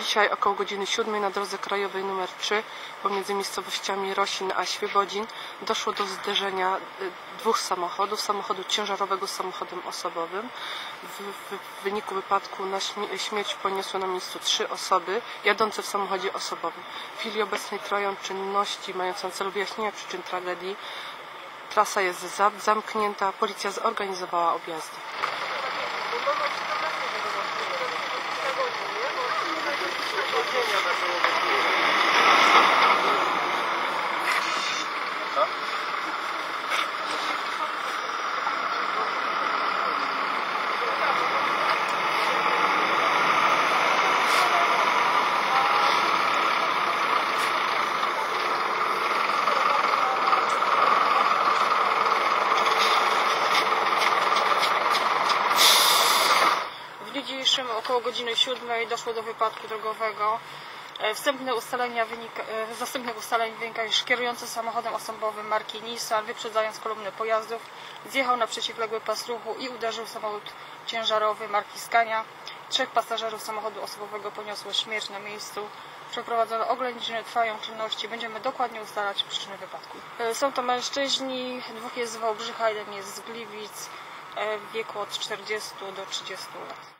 Dzisiaj około godziny 7 na drodze krajowej nr 3 pomiędzy miejscowościami Rosin a Świebodzin doszło do zderzenia y, dwóch samochodów, samochodu ciężarowego z samochodem osobowym. W, w, wyniku wypadku na śmie- śmierć poniosły na miejscu trzy osoby jadące w samochodzie osobowym. W chwili obecnej trwają czynności mające na celu wyjaśnienie przyczyn tragedii. Trasa jest za, zamknięta, policja zorganizowała objazdy. рождения нашего гостя. W dniu dzisiejszym około godziny 7 doszło do wypadku drogowego. E, Wstępne ustalenia wynika, e, z następnych ustaleń wynika, iż kierujący samochodem osobowym marki Nissan, wyprzedzając kolumnę pojazdów, zjechał na przeciwległy pas ruchu i uderzył samochód ciężarowy marki Scania. Trzech pasażerów samochodu osobowego poniosło śmierć na miejscu. Przeprowadzono oględziny, trwają czynności. Będziemy dokładnie ustalać przyczyny wypadku. E, Są to mężczyźni, dwóch jest z Wałbrzycha, jeden jest z Gliwic, w wieku od 40 do 30 lat.